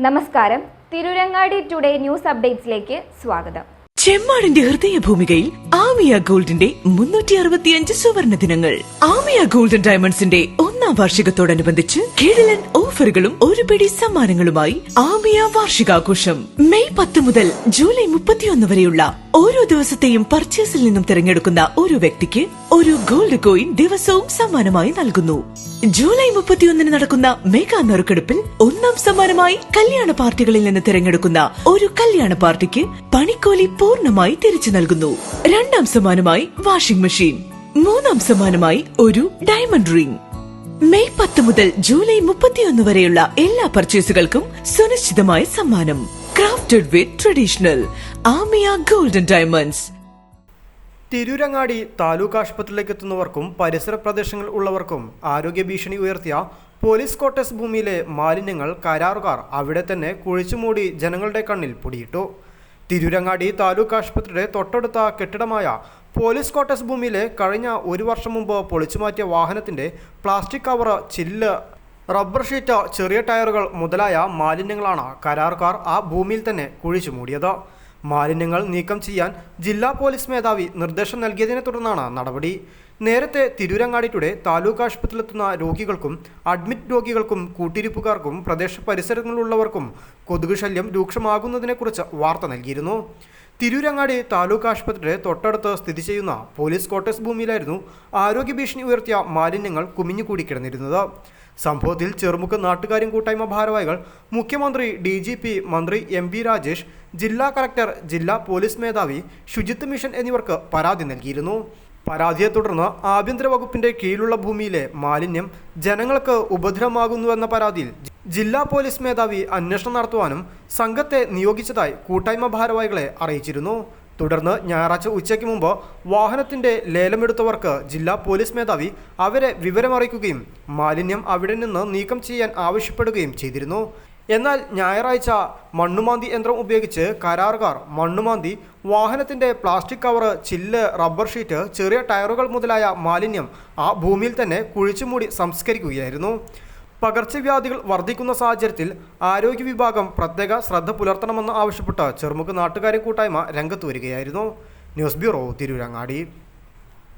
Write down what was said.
നമസ്കാരം. Tirurangadi today news അപ്ഡേറ്റ്സിലേക്ക് സ്വാഗതം. ചെമ്മാടിന്റെ ഹൃദയഭൂമികയിൽ ആമിയ ഗോൾഡിന്റെ മുന്നൂറ്റി അറുപത്തിയഞ്ച് സുവർണ ദിനങ്ങൾ. ആമിയ ഗോൾഡൻ ഡയമണ്ട്സിന്റെ ഒന്നാം വാർഷികത്തോടനുബന്ധിച്ച് കിഴലൻ ഓഫറുകളും ഒരു പിടി സമ്മാനങ്ങളുമായി ആമിയ വാർഷികാഘോഷം. മെയ് പത്ത് മുതൽ ജൂലൈ മുപ്പത്തിയൊന്ന് വരെയുള്ള ഓരോ ദിവസത്തെയും പർച്ചേസിൽ നിന്നും തിരഞ്ഞെടുക്കുന്ന ഒരു വ്യക്തിക്ക് ഒരു ഗോൾഡ് കോയിൻ ദിവസവും സമ്മാനമായി നൽകുന്നു. ജൂലൈ മുപ്പത്തിയൊന്നിന് നടക്കുന്ന മെഗാ നറുക്കെടുപ്പിൽ ഒന്നാം സമ്മാനമായി കല്യാണ പാർട്ടികളിൽ നിന്ന് തിരഞ്ഞെടുക്കുന്ന ഒരു കല്യാണ പാർട്ടിക്ക് പണിക്കോലി പൂർണമായി തിരിച്ചു നൽകുന്നു. രണ്ടാം സമ്മാനമായി വാഷിംഗ് മെഷീൻ. മൂന്നാം സമ്മാനമായി ഒരു ഡയമണ്ട് റിംഗ്. മെയ് പത്ത് മുതൽ ജൂലൈ മുപ്പത്തിയൊന്ന് വരെയുള്ള എല്ലാ പർച്ചേസുകൾക്കും സുനിശ്ചിതമായ സമ്മാനം. Crafted with traditional. Aamiya golden diamonds. Tirurangadi taluk ആശുപത്രിയിലേക്ക് എത്തുന്നവർക്കും പരിസര പ്രദേശങ്ങൾ ഉള്ളവർക്കും ആരോഗ്യ ഭീഷണി ഉയർത്തിയ പോലീസ് ക്വാർട്ടേഴ്സ് ഭൂമിയിലെ മാലിന്യങ്ങൾ കരാറുകാർ അവിടെ തന്നെ കുഴിച്ചുമൂടി ജനങ്ങളുടെ കണ്ണിൽ പൊടിയിട്ടു. തിരൂരങ്ങാടി താലൂക്ക് ആശുപത്രിയുടെ തൊട്ടടുത്ത കെട്ടിടമായ പോലീസ് ക്വാർട്ടേഴ്സ് ഭൂമിയിലെ കഴിഞ്ഞ ഒരു വർഷം മുമ്പ് പൊളിച്ചുമാറ്റിയ വാഹനത്തിന്റെ പ്ലാസ്റ്റിക് കവറ് ചില്ല് റബ്ബർ ഷീറ്റ് ചെറിയ ടയറുകൾ മുതലായ മാലിന്യങ്ങളാണ് കരാറുകാർ ആ ഭൂമിയിൽ തന്നെ കുഴിച്ചു മൂടിയത് മാലിന്യങ്ങൾ നീക്കം ചെയ്യാൻ ജില്ലാ പോലീസ് മേധാവി നിർദ്ദേശം നൽകിയതിനെ തുടർന്നാണ് നടപടി. നേരത്തെ തിരൂരങ്ങാടിയുടെ താലൂക്ക് ആശുപത്രിയിലെത്തുന്ന രോഗികൾക്കും അഡ്മിറ്റ് രോഗികൾക്കും കൂട്ടിരിപ്പുകാർക്കും പ്രദേശ പരിസരങ്ങളിലുള്ളവർക്കും കൊതുക് ശല്യം രൂക്ഷമാകുന്നതിനെക്കുറിച്ച് വാർത്ത നൽകിയിരുന്നു. തിരൂരങ്ങാടി താലൂക്ക് ആശുപത്രിയുടെ തൊട്ടടുത്ത് സ്ഥിതി ചെയ്യുന്ന പോലീസ് ക്വാർട്ടേഴ്സ് ഭൂമിയിലായിരുന്നു ആരോഗ്യ ഭീഷണി ഉയർത്തിയ മാലിന്യങ്ങൾ കുമിഞ്ഞുകൂടി കിടന്നിരുന്നത്. സംഭവത്തിൽ ചെറുമുഖ നാട്ടുകാരും കൂട്ടായ്മ ഭാരവാഹികൾ മുഖ്യമന്ത്രി ഡി ജി പി മന്ത്രി എം വി രാജേഷ് ജില്ലാ കളക്ടർ ജില്ലാ പോലീസ് മേധാവി ശുചിത്വ മിഷൻ എന്നിവർക്ക് പരാതി നൽകിയിരുന്നു. പരാതിയെ തുടർന്ന് ആഭ്യന്തര വകുപ്പിന്റെ കീഴിലുള്ള ഭൂമിയിലെ മാലിന്യം ജനങ്ങൾക്ക് ഉപദ്രവമാകുന്നുവെന്ന പരാതിയിൽ ജില്ലാ പോലീസ് മേധാവി അന്വേഷണം നടത്തുവാനും സംഘത്തെ നിയോഗിച്ചതായി കൂട്ടായ്മ ഭാരവാഹികളെ അറിയിച്ചിരുന്നു. തുടർന്ന് ഞായറാഴ്ച ഉച്ചയ്ക്ക് മുമ്പ് വാഹനത്തിന്റെ ലേലമെടുത്തവർക്ക് ജില്ലാ പോലീസ് മേധാവി അവരെ വിവരമറിയിക്കുകയും മാലിന്യം അവിടെ നിന്ന് നീക്കം ചെയ്യാൻ ആവശ്യപ്പെടുകയും ചെയ്തിരുന്നു. എന്നാൽ ഞായറാഴ്ച മണ്ണുമാന്തി യന്ത്രം ഉപയോഗിച്ച് കരാറുകാർ മണ്ണുമാന്തി വാഹനത്തിന്റെ പ്ലാസ്റ്റിക് കവർ ചില്ല് റബ്ബർ ഷീറ്റ് ചെറിയ ടയറുകൾ മുതലായ മാലിന്യം ആ ഭൂമിയിൽ തന്നെ കുഴിച്ചുമൂടി സംസ്കരിക്കുകയായിരുന്നു. പകർച്ചവ്യാധികൾ വർദ്ധിക്കുന്ന സാഹചര്യത്തിൽ ആരോഗ്യ വിഭാഗം പ്രത്യേക ശ്രദ്ധ പുലർത്തണമെന്ന് ആവശ്യപ്പെട്ട് ചെറുമുഖ നാട്ടുകാരെ കൂട്ടായ്മ രംഗത്ത് വരികയായിരുന്നു. News bureau Tirurangadi.